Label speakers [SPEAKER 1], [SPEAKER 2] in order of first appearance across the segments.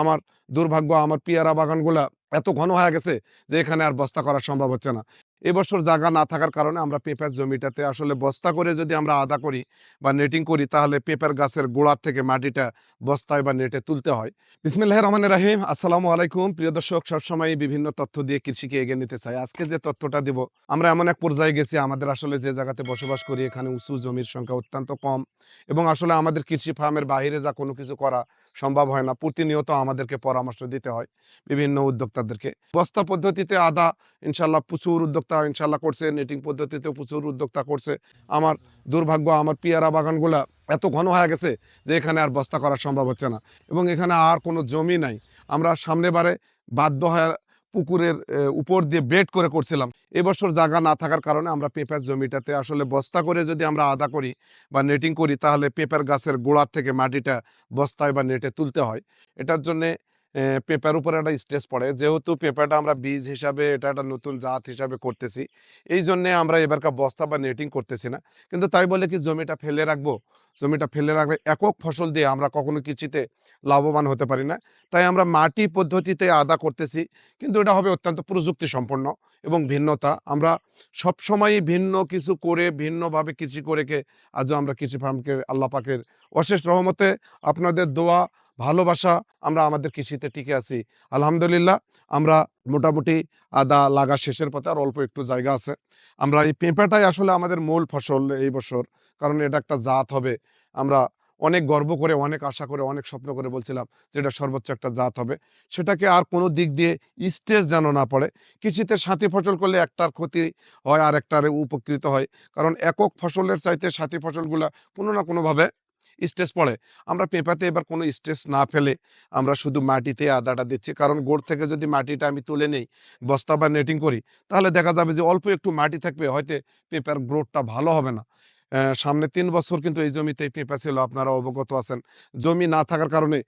[SPEAKER 1] আমার দুর্ভাগ্য, আমার পিয়ারা বাগানগুলা এত ঘন হয়ে গেছে যে এখানে আর বস্তা করা সম্ভব হচ্ছে না। এবছর জায়গা না থাকার কারণে আমরা পেঁপের জমিটাতে আসলে বস্তা করে যদি আমরা আদা করি বা নেটিং করি, তাহলে পেঁপের গাছের গোড়ার থেকে মাটিটা বস্তায় বা নেটে তুলতে হয়। বিসমিল্লাহ রহমান রাহিম। আসসালামু আলাইকুম। প্রিয় দর্শক, সবসময় বিভিন্ন তথ্য দিয়ে কৃষিকে এগিয়ে নিতে চাই। আজকে যে তথ্যটা দিব, আমরা এমন এক পর্যায়ে গেছি, আমাদের আসলে যে জায়গাতে বসবাস করি, এখানে উঁচু জমির সংখ্যা অত্যন্ত কম এবং আসলে আমাদের কৃষি ফার্মের বাইরে যা কোনো কিছু করা সম্ভব হয় না। প্রতিনিয়ত আমাদেরকে পরামর্শ দিতে হয় বিভিন্ন উদ্যোক্তাদেরকে। বস্তা পদ্ধতিতে আদা ইনশাল্লাহ প্রচুর উদ্যোক্তা ইনশাল্লাহ করছে, নেটিং পদ্ধতিতেও প্রচুর উদ্যোক্তা করছে। আমার দুর্ভাগ্য আমার পিয়ারা বাগানগুলা এত ঘন হয়ে গেছে যে এখানে আর বস্তা করা সম্ভব হচ্ছে না। এবং এখানে আর কোনো জমি নাই। আমরা সামনে বারে বাধ্য হয়ে পুকুরের উপর দিয়ে বেড করে করছিলাম। এবছর জায়গা না থাকার কারণে আমরা পেঁপের জমিটাতে আসলে বস্তা করে যদি আমরা আদা করি বা নেটিং করি, তাহলে পেঁপের গাছের গোড়ার থেকে মাটিটা বস্তায় বা নেটে তুলতে হয়। এটার জন্যে পেঁপের উপরে একটা স্ট্রেস পড়ে। যেহেতু পেঁপেটা আমরা বীজ হিসাবে এটা একটা নতুন জাত হিসাবে করতেছি, এই জন্যে আমরা এবারকার বস্তা বা নেটিং করতেছি না। কিন্তু তাই বলে কি জমিটা ফেলে রাখব? জমিটা ফেলে রাখলে একক ফসল দিয়ে আমরা কখনো কিছুতে লাভবান হতে পারি না। তাই আমরা মাটি পদ্ধতিতে আদা করতেছি, কিন্তু এটা হবে অত্যন্ত প্রযুক্তি সম্পন্ন এবং ভিন্নতা। আমরা সবসময়ই ভিন্ন কিছু করে, ভিন্নভাবে কৃষি করেকে আজও আমরা কৃষি ফার্মকে আল্লাহ পাকের অশেষ রহমতে আপনাদের দোয়া ভালোবাসা আমরা আমাদের কৃষিতে টিকে আছি। আলহামদুলিল্লাহ, আমরা মোটামুটি আদা লাগা শেষের পথে আর অল্প একটু জায়গা আছে। আমরা এই পেঁপেটাই আসলে আমাদের মূল ফসল এই বছর, কারণ এটা একটা জাত হবে। আমরা অনেক গর্ব করে, অনেক আশা করে, অনেক স্বপ্ন করে বলছিলাম যে এটা সর্বোচ্চ একটা জাত হবে। সেটাকে আর কোনো দিক দিয়ে স্ট্রেস যেন না পড়ে। কৃষিতে সাথী ফসল করলে একটার ক্ষতি হয় আর একটার উপকৃত হয়। কারণ একক ফসলের চাইতে সাথী ফসলগুলা কোনো না কোনোভাবে স্ট্রেস পড়ে। আমরা পেঁপাতে এবার কোনো স্ট্রেস না ফেলে আমরা শুধু মাটিতে আদাটা দিচ্ছি। কারণ গোড় থেকে যদি মাটিটা আমি তুলে নেই, বস্তা বা নেটিং করি, তাহলে দেখা যাবে যে অল্প একটু মাটি থাকবে, হয়তো পেঁপার গ্রোথটা ভালো হবে না। সামনে তিন বছর কিন্তু এই জমিতে পেঁপা ছিল, আপনারা অবগত আছেন। জমি না থাকার কারণে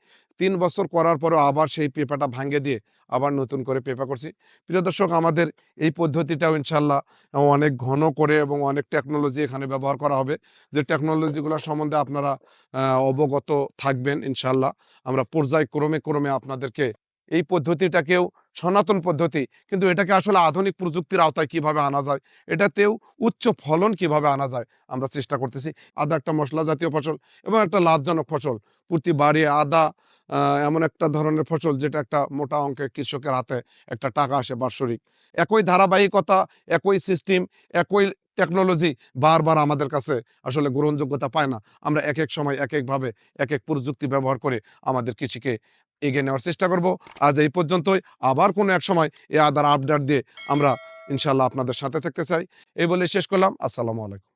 [SPEAKER 1] তিন বছর করার পরেও আবার সেই পেঁপাটা ভাঙে দিয়ে আবার নতুন করে পেঁপা করছি। প্রিয় দর্শক, আমাদের এই পদ্ধতিটাও ইনশাল্লাহ অনেক ঘন করে এবং অনেক টেকনোলজি এখানে ব্যবহার করা হবে। যে টেকনোলজিগুলো সম্বন্ধে আপনারা অবগত থাকবেন ইনশাল্লাহ। আমরা পর্যায়ক্রমে ক্রমে আপনাদেরকে এই পদ্ধতিটাকেও সনাতন পদ্ধতি। কিন্তু এটাকে আসলে আধুনিক প্রযুক্তির আওতায় কীভাবে আনা যায়? এটাতেও উচ্চ ফলন কীভাবে আনা যায়? আমরা চেষ্টা করতেছি। আদা একটা মশলা জাতীয় ফসল এবং একটা লাভজনক ফসল। প্রতি বাড়ি আদা এমন একটা ধরনের ফসল যেটা একটা মোটা অঙ্কের কৃষকের হাতে একটা টাকা আসে বাৎসরিক। একই ধারাবাহিকতা, একই সিস্টেম একই টেকনোলজি বারবার আমাদের কাছে আসলে গ্রহণযোগ্যতা পায় না। আমরা এক এক সময় এক একভাবে এক এক প্রযুক্তি ব্যবহার করে আমাদের কৃষিকে এগিয়ে নেওয়ার চেষ্টা করব। আজ এই পর্যন্তই। আবার কোনো এক সময় এ আদার আপডেট দিয়ে আমরা ইনশাল্লাহ আপনাদের সাথে থাকতে চাই। এই বলে শেষ করলাম। আসসালামু আলাইকুম।